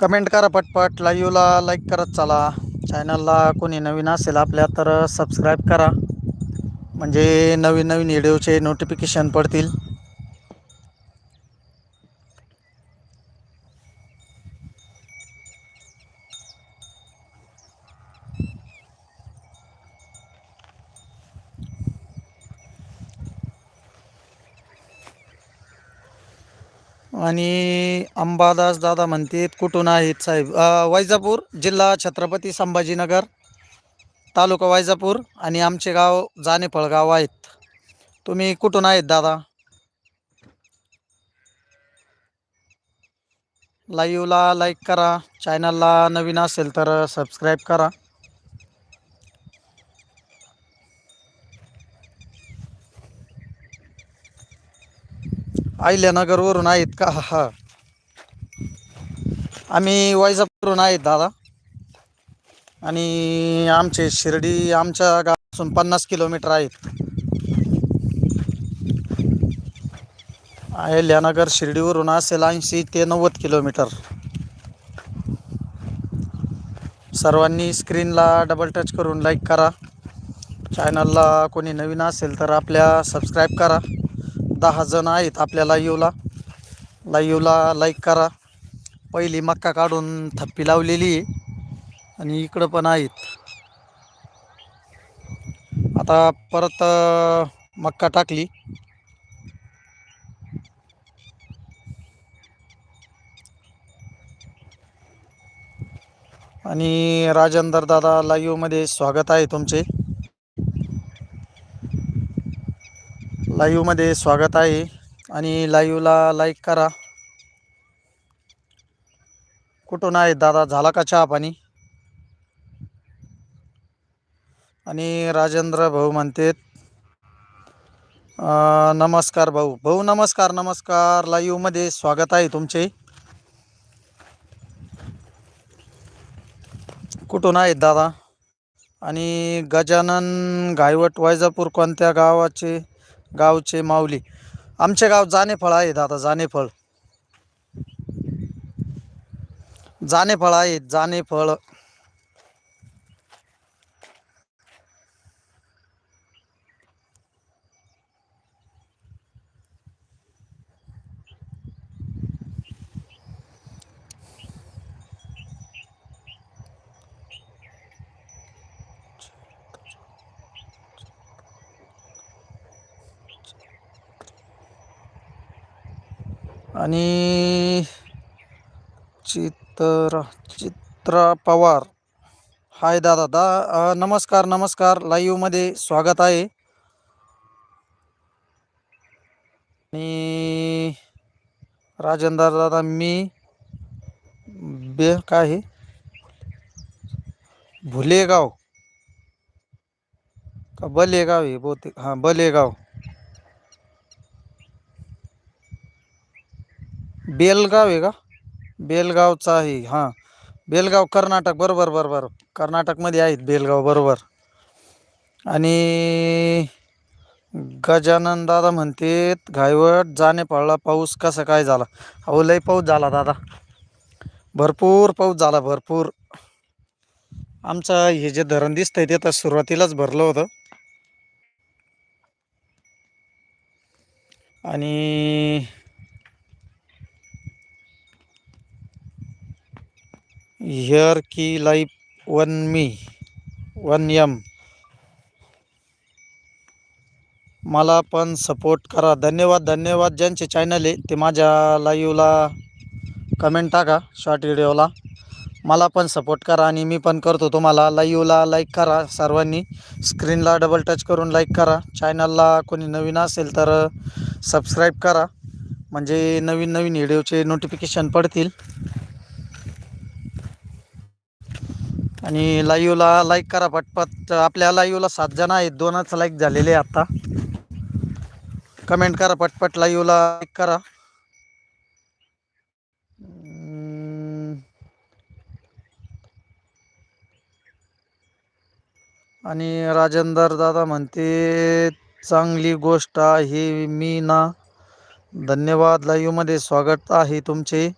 Comment करा पटपट लाईव्हला लाईक करत चला. चॅनलला कोणी नवीन असेल आपल्या तर सबस्क्राईब करा. म्हणजे नवीन नवीन व्हिडिओचे नोटिफिकेशन पडतील. आणि अंबादास दादा म्हणतात कुठून आहेत साहेब? वैजापूर जिल्हा छत्रपती संभाजीनगर तालुका वैजापूर आणि आमचे गाव जानेफळ गाव आहेत. तुम्ही कुठून आहेत दादा? लाईव्हला लाईक करा चॅनलला नवीन असेल तर सबस्क्राईब करा. अहिल्यानगरवरून आहेत का? हा आम्ही वैजापूरहून आहेत दादा. आणि आमचे शिर्डी आमच्या गावापासून पन्नास किलोमीटर आहेत. अहिल्यानगर शिर्डीवरून असेल ऐंशी ते नव्वद किलोमीटर. सर्वांनी स्क्रीनला डबल टच करून लाईक करा. चॅनलला कोणी नवीन असेल तर आपल्या सबस्क्राईब करा. दहा जण आहेत आपल्या लाईव्हला. लाईव्हला लाईक करा. पहिली मक्का काढून थप्पी लावलेली आहे. आणि इकडं पण आहेत. आता परत मक्का टाकली. आणि राजेंदर दादा लाईव्हमध्ये स्वागत आहे तुमचे. लाईव्हमध्ये स्वागत आहे. आणि लाईव्हला लाईक करा. कुठून आहे दादा? झाला का चहा पाणी? आणि राजेंद्र भाऊ म्हणतात नमस्कार भाऊ. भाऊ नमस्कार नमस्कार. लाईव्हमध्ये स्वागत आहे तुमचे. कुठून आहेत दादा? आणि गजानन गायवट वैजापूर कोणत्या गावाचे? गावचे माऊली. आमचे गाव जानेफळ आहे दादा जानेफळ. जानेफळ आहे जानेफळ. आणि चित्र चित्रा पवार. हाय दादा दा नमस्कार नमस्कार. लाईव्हमध्ये स्वागत आहे. आणि राजेंद्र दादा मी बे काय आहे. भुलेगाव. का बलेगाव आहे बहुतेक? हां बलेगाव. बेलगाव आहे का? बेलगावचा आहे हां. बेलगाव कर्नाटक बरोबर बरोबर. कर्नाटकमध्ये आहेत बेलगाव बरोबर. आणि गजानन दादा म्हणतेत घायवट जाणे पडला पाऊस कसा काय झाला? अहो लय पाऊस झाला दादा. भरपूर पाऊस झाला भरपूर. आमचं हे जे धरण दिसतंय ते तर सुरुवातीलाच भरलं होतं. आणि हिअर की लाईफ वन मी वन यम मला पण सपोर्ट करा. धन्यवाद धन्यवाद ज्यांचे चॅनल आहे ते माझ्या लाईव्हला कमेंट टाका शॉर्ट व्हिडिओला मला पण सपोर्ट करा आणि मी पण करतो तुम्हाला. लाईव्हला लाईक करा सर्वांनी. स्क्रीनला डबल टच करून लाईक करा. चॅनलला कोणी नवीन असेल तर सबस्क्राईब करा. म्हणजे नवीन नवीन व्हिडिओचे नोटिफिकेशन पडतील. आणि लाईव्हला लाईक करा पटपट. आपल्या लाईव्हला सात जण आहेत. दोनच लाईक झालेले आता. आत्ता कमेंट करा पटपट लाईव्हला लाईक करा. आणि राजेंदर दादा म्हणते चांगली गोष्ट आहे मी ना धन्यवाद. लाईव्हमध्ये स्वागत आहे तुमचे.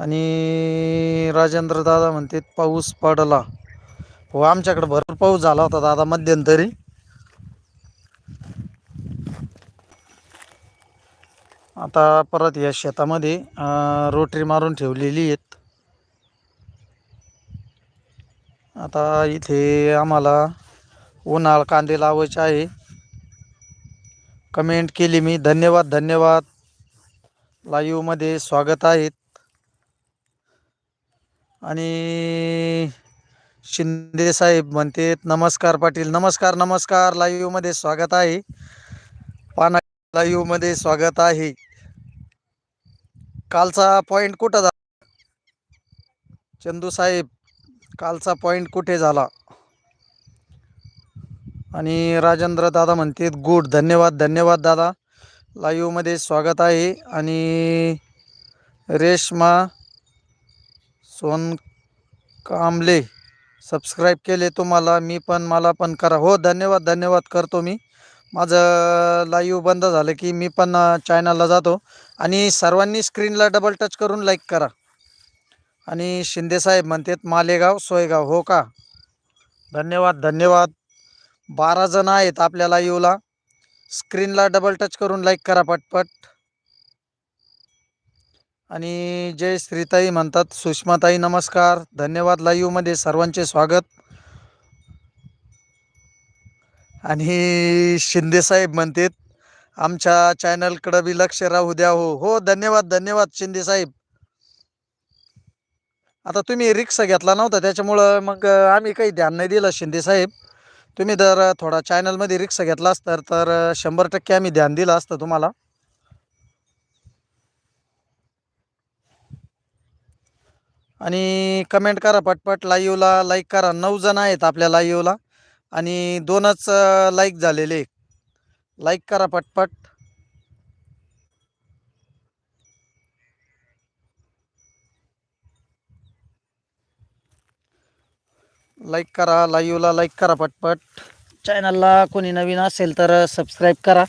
आणि राजेंद्र दादा म्हणते पाऊस पडला. हो आमच्याकडे भरपूर पाऊस झाला होता दादा मध्यंतरी. आता परत या शेतामध्ये रोटरी मारून ठेवलेली आहेत. आता इथे आम्हाला उन्हाळ कांदे लावायचे आहे. कमेंट केली मी धन्यवाद धन्यवाद. लाईव्हमध्ये स्वागत आहेत आणि शिंदे साहेब म्हणतेत नमस्कार पाटील नमस्कार नमस्कार लाईव्हमध्ये स्वागत आहे. पाना लाईव्हमध्ये स्वागत आहे. कालचा पॉईंट कुठं झाला? चंदू साहेब कालचा पॉईंट कुठे झाला? आणि राजेंद्र दादा म्हणतात गुड धन्यवाद धन्यवाद दादा लाईव्हमध्ये स्वागत आहे. आणि रेश्मा सोन कांबले. सबस्क्राईब केले तुम्हाला मी पण मला पण करा. हो धन्यवाद धन्यवाद करतो मी. माझं लाईव्ह बंद झालं की मी पण चॅनलला जातो. आणि सर्वांनी स्क्रीनला डबल टच करून लाईक करा. आणि शिंदेसाहेब म्हणतात मालेगाव सोयगाव हो का? धन्यवाद धन्यवाद. बारा जण आहेत आपल्या लाईव्हला स्क्रीनला डबल टच करून लाईक करा पटपट. आणि जय श्रीताई म्हणतात सुषमाताई नमस्कार. धन्यवाद लाईव्हमध्ये सर्वांचे स्वागत. आणि शिंदेसाहेब म्हणतात आमच्या चॅनलकडं बी लक्ष राहू द्या हो. हो धन्यवाद धन्यवाद शिंदेसाहेब आता तुम्ही रिक्षा घेतला नव्हता त्याच्यामुळं मग आम्ही काही ध्यान नाही दिलं शिंदेसाहेब तुम्ही जर थोडा चॅनलमध्ये रिक्षा घेतला असतं तर शंभर टक्के आम्ही ध्यान दिलं असतं तुम्हाला. आणि कमेंट करा पटपट लाईव्हला लाईक करा. नऊ जण आहेत आपल्या लाईव्हला आणि दोनच लाईक झालेले लाईक करा पटपट. लाईक करा लाईव्हला लाईक करा पटपट. चॅनलला कोणी नवीन असेल तर सबस्क्राईब करा.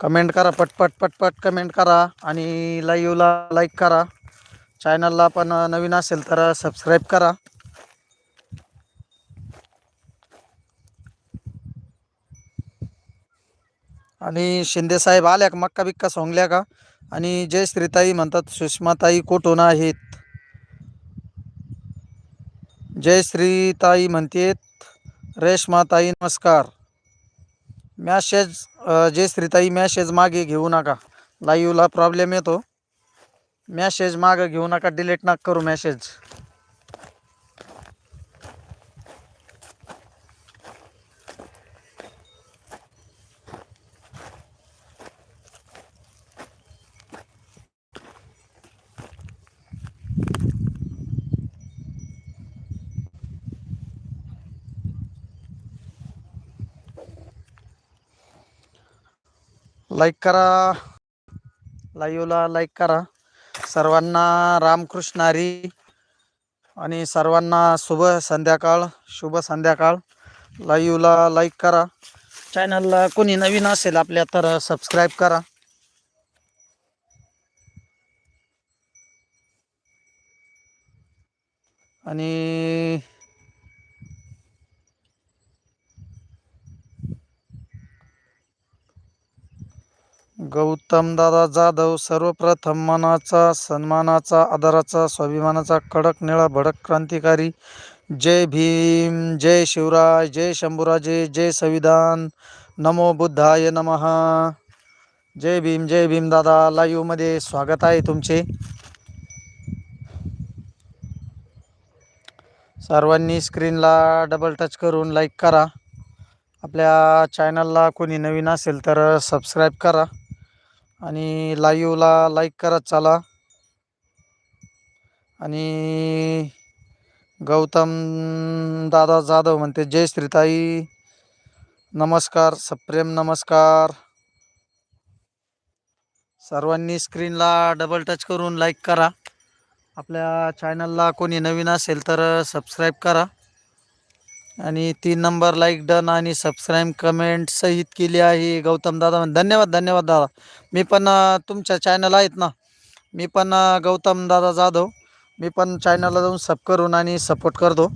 कमेंट करा पटपट पटपट कमेंट करा आणि लाईव्हला लाईक करा. चॅनलला पण नवीन असेल तर सबस्क्राईब करा. आणि शिंदेसाहेब आल्या का मक्का बिक्का सोंगल्या का? आणि जय श्रीताई म्हणतात सुषमाताई कुठून आहेत? जय श्रीताई म्हणतेत रेशमाताई नमस्कार. मॅसेज जयश्रीताई मॅसेज मागे घेऊ नका. लाईव्हला प्रॉब्लेम येतो. मॅसेज मागं घेऊ नका डिलीट नका करू मॅसेज लाईक करा. लाईव्हला लाईक करा. सर्वांना रामकृष्ण हरी. आणि सर्वांना शुभ संध्याकाळ शुभ संध्याकाळ. लाईव्हला लाईक करा. चॅनलला कोणी नवीन असेल आपल्या तर सबस्क्राईब करा. आणि गौतम दादा जाधव सर्वप्रथम मनाचा सन्मानाचा आदराचा स्वाभिमानाचा कडक निळा भडक क्रांतिकारी. जय भीम जय शिवराय जय शंभूराजे जय संविधान. नमो बुद्धाय नमः. जय भीम जय भीम दादा लाईव्हमध्ये स्वागत आहे तुमचे. सर्वांनी स्क्रीनला डबल टच करून लाईक करा. आपल्या चॅनलला कोणी नवीन असेल तर सबस्क्राईब करा. आणि लाईव्हला लाईक करत चला. आणि गौतम दादा जाधव म्हणते जय श्रीताई. नमस्कार सप्रेम नमस्कार. सर्वांनी स्क्रीनला डबल टच करून लाईक करा. आपल्या चॅनलला कोणी नवीन असेल तर सबस्क्राईब करा. आणि तीन नंबर लाईक डन आणि सबस्क्राईब कमेंट सहित केली आहे गौतम दादा. धन्यवाद धन्यवाद दादा. मी पण तुमच्या चॅनल आहेत ना. मी पण गौतम दादा जाधव. मी पण चॅनलला जाऊन सब करून आणि सपोर्ट करतो.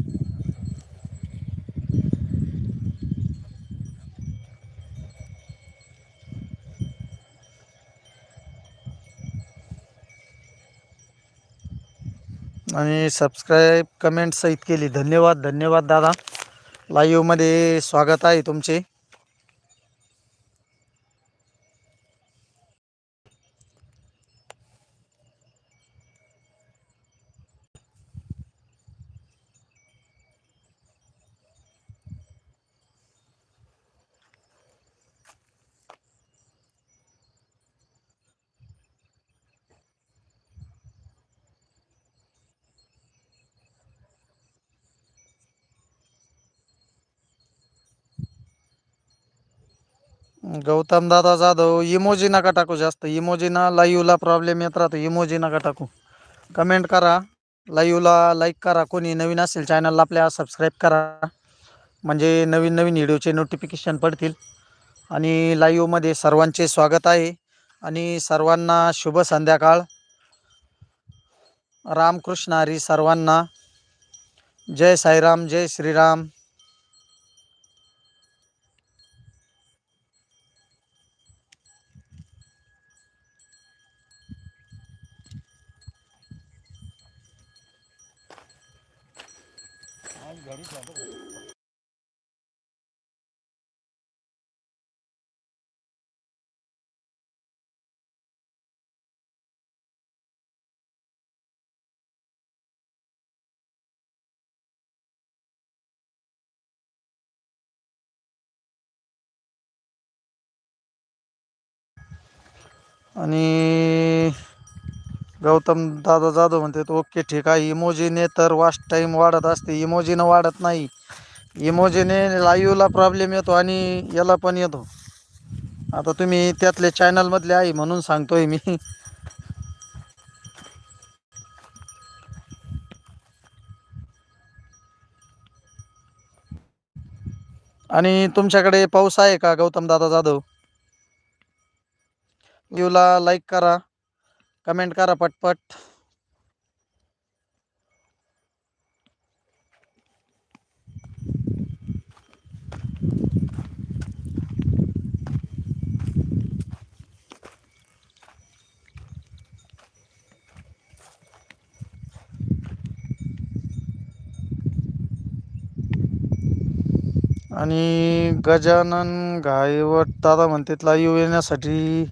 आणि सबस्क्राईब कमेंट सहित केली. धन्यवाद धन्यवाद दादा. लाईव्हमध्ये स्वागत आहे तुमचे. गौतम दादा जाधव इमोजी नका टाकू जास्त. इमोजीना लाईव्हला प्रॉब्लेम येत राहतो. इमोजी नका टाकू. कमेंट करा. लाईव्हला लाईक करा. कोणी नवीन असेल चॅनलला आपल्या सबस्क्राईब करा. म्हणजे नवीन नवीन व्हिडिओचे नोटिफिकेशन पडतील. आणि लाईव्हमध्ये सर्वांचे स्वागत आहे. आणि सर्वांना शुभ संध्याकाळ. रामकृष्ण हरी सर्वांना. जय साईराम जय श्रीराम. आणि गौतम दादा जाधव म्हणते ओके ठीक आहे. इमोजीने तर वास्ट टाईम वाढत असते. इमोजीनं वाढत नाही. इमोजीने लाईव्हला प्रॉब्लेम येतो आणि याला पण येतो. आता तुम्ही त्यातले चॅनलमधले आहे म्हणून सांगतोय मी. आणि तुमच्याकडे पाऊस आहे का गौतम दादा जाधव? व्ह्यूला लाईक करा कमेंट करा पटपट. आणि गजानन गायवट दादा म्हणतात लाईव्ह येण्यासाठी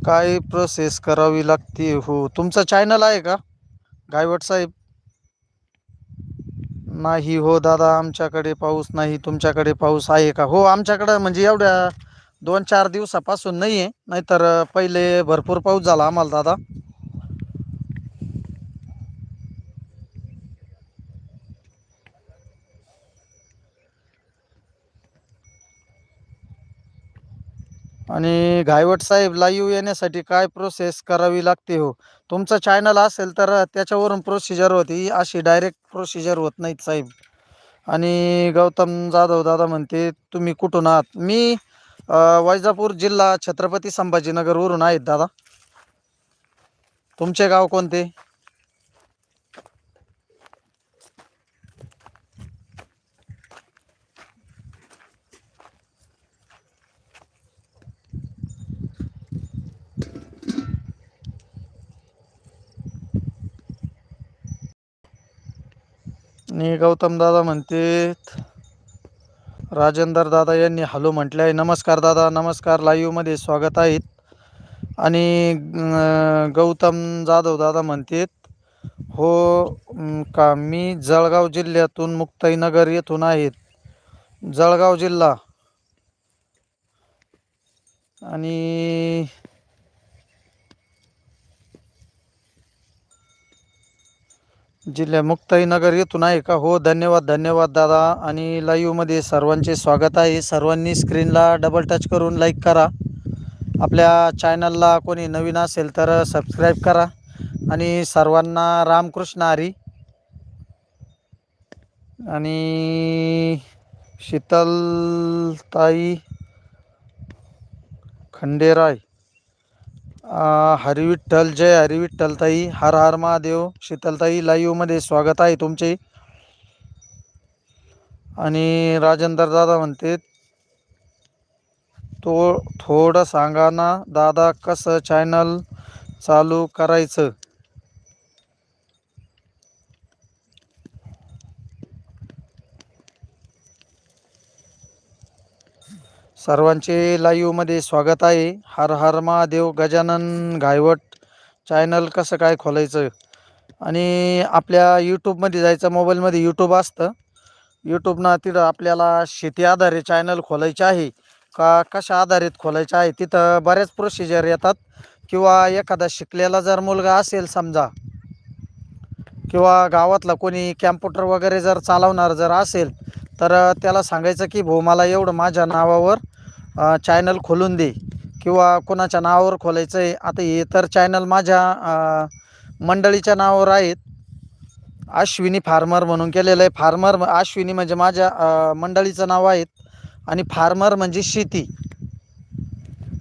काय प्रोसेस करावी लागते हो. तुमचं चॅनल आहे का? गायवट साहेब? नाही हो दादा आमच्याकडे पाऊस नाही. तुमच्याकडे पाऊस आहे का? हो आमच्याकडं म्हणजे एवढ्या दोन चार दिवसापासून नाही आहे नाहीतर पहिले भरपूर पाऊस झाला आम्हाला दादा. आणि घायवट साहेब लाईव्ह येण्यासाठी काय प्रोसेस करावी लागते हो? तुमचं चॅनल असेल तर त्याच्यावरून प्रोसिजर होती. अशी डायरेक्ट प्रोसिजर होत नाहीत साहेब. आणि गौतम जाधव दादा म्हणते तुम्ही कुठून आहात? मी वैजापूर जिल्हा छत्रपती संभाजीनगरवरून आहेत दादा. तुमचे गाव कोणते? आणि गौतम दादा म्हणते. राजेंदर दादा यांनी हॅलो म्हटले आहे नमस्कार दादा नमस्कार. लाईव्हमध्ये स्वागत आहेत आणि गौतम जाधव दादा म्हणतात हो का मी जळगाव जिल्ह्यातून मुक्ताईनगर येथून आहेत जळगाव जिल्हा. आणि जिल्हा मुक्ताईनगर येथून आहे का? हो धन्यवाद धन्यवाद दादा. आणि लाईव्हमध्ये सर्वांचे स्वागत आहे. सर्वांनी स्क्रीनला डबल टच करून लाईक करा. आपल्या चॅनलला कोणी नवीन असेल तर सबस्क्राईब करा. आणि सर्वांना रामकृष्ण हरी. आणि शीतलताई खंडेराय. हरिविठ्ठल जय हरिविठ्ठलताई हर हर महादेव. शीतलताई लाईव्हमध्ये स्वागत आहे तुमचे. आणि राजेंद्र दादा म्हणते तो थोडं सांगा ना दादा कसं चॅनल चालू करायचं? सर्वांचे लाईव्हमध्ये स्वागत आहे. हर हर महादेव गजानन घायवट चॅनल कसं काय खोलायचं? आणि आपल्या यूट्यूबमध्ये जायचं मोबाईलमध्ये यूट्यूब असतं. यूट्यूबनं तिथं आपल्याला शेती आधारित चॅनल खोलायचे आहे. का कशा आधारित खोलायचं आहे? तिथं बऱ्याच प्रोसिजर येतात. किंवा एखादा शिकलेला जर मुलगा असेल समजा किंवा गावातला कोणी कॅम्प्युटर वगैरे जर चालवणार जर असेल तर त्याला सांगायचं की भाऊ मला एवढं माझ्या नावावर चॅनल खोलून दे. किंवा कोणाच्या नावावर खोलायचं आहे आता हे तर चॅनल माझ्या मंडळीच्या नावावर आहेत. अश्विनी फार्मर म्हणून केलेलं आहे. फार्मर अश्विनी म्हणजे माझ्या मंडळीचं नाव आहेत. आणि फार्मर म्हणजे शेती.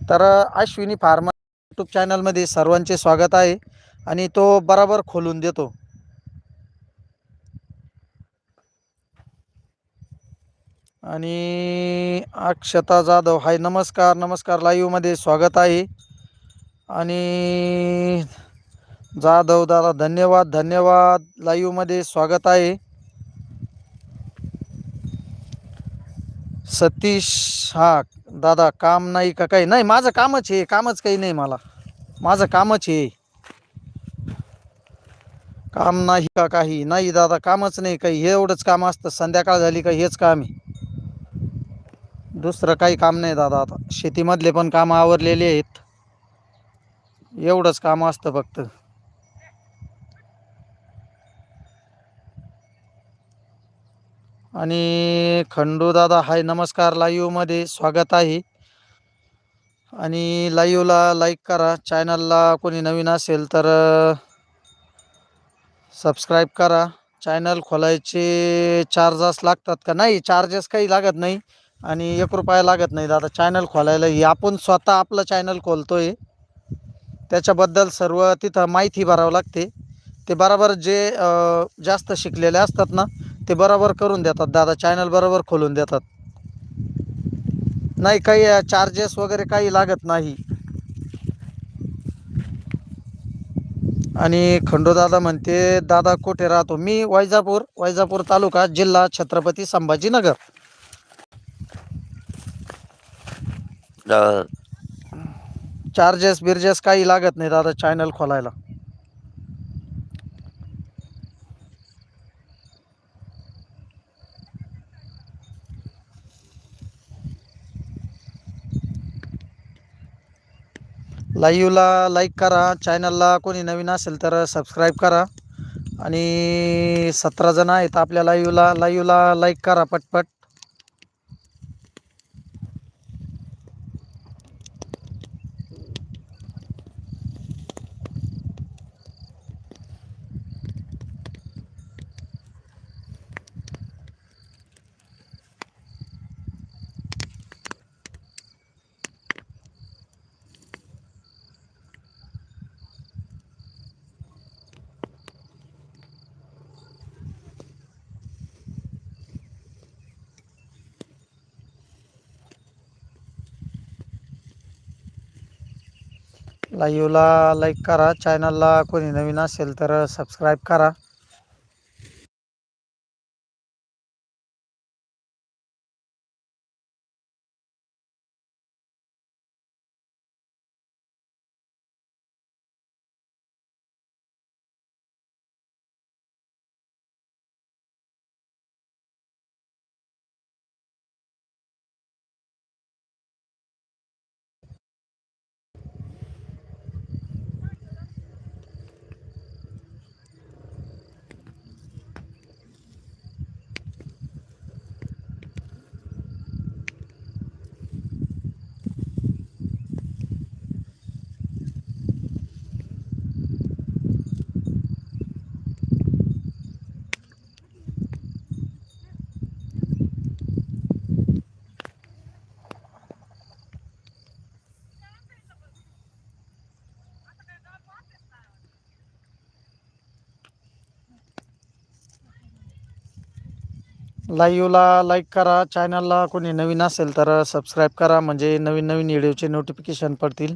तर अश्विनी फार्मर यूट्यूब चॅनलमध्ये सर्वांचे स्वागत आहे. आणि तो बराबर खोलून देतो. आणि अक्षता जाधव हाय नमस्कार नमस्कार लाईव्हमध्ये स्वागत आहे. आणि जाधव दादा धन्यवाद धन्यवाद लाईव्हमध्ये स्वागत आहे. सतीश हा दादा काम नाही का काही? नाही माझं कामच आहे कामच काही नाही मला. माझं कामच आहे काम नाही का काही? नाही दादा कामच नाही काही. हे एवढंच काम असतं. संध्याकाळ झाली का हेच काम आहे. दुसरं काही काम नाही दादा आता. शेतीमधले पण कामं आवरलेले आहेत. एवढंच काम असतं फक्त. आणि खंडू दादा हाय नमस्कार. लाईव्हमध्ये स्वागत आहे. आणि लाईव्हला लाईक करा. चॅनलला कोणी नवीन असेल तर सबस्क्राईब करा. चॅनल खोलायचे चार्जेस लागतात का? नाही चार्जेस काही लागत नाही. आणि एक रुपया लागत नाही दादा चॅनल खोलायला. आपण स्वतः आपलं चॅनल खोलतोय. त्याच्याबद्दल सर्व तिथं माहिती भरावं लागते. ते बरोबर जे जास्त शिकलेले असतात ना ते बरोबर करून देतात दादा चॅनल बरोबर खोलून देतात. नाही काही चार्जेस वगैरे काही लागत नाही. आणि खंडोदादा म्हणते दादा कुठे राहतो? मी वैजापूर वैजापूर तालुका जिल्हा छत्रपती संभाजीनगर. चार्जेस बिर्जेस काही लागत नाही दादा चॅनल खोलायला. लाईव्हला लाईक करा चॅनलला कोणी नवीन असेल तर सबस्क्राईब करा. आणि सतरा जण आहेत आपल्या लाईव्हला लाईव्हला लाईक करा पटपट. लाईव्हला लाईक करा. चॅनलला कोणी नवीन असेल तर सबस्क्राईब करा. लाईव्हला लाईक करा. चॅनलला कोणी नवीन असेल तर सबस्क्राईब करा. म्हणजे नवीन नवीन व्हिडिओचे नोटिफिकेशन पडतील.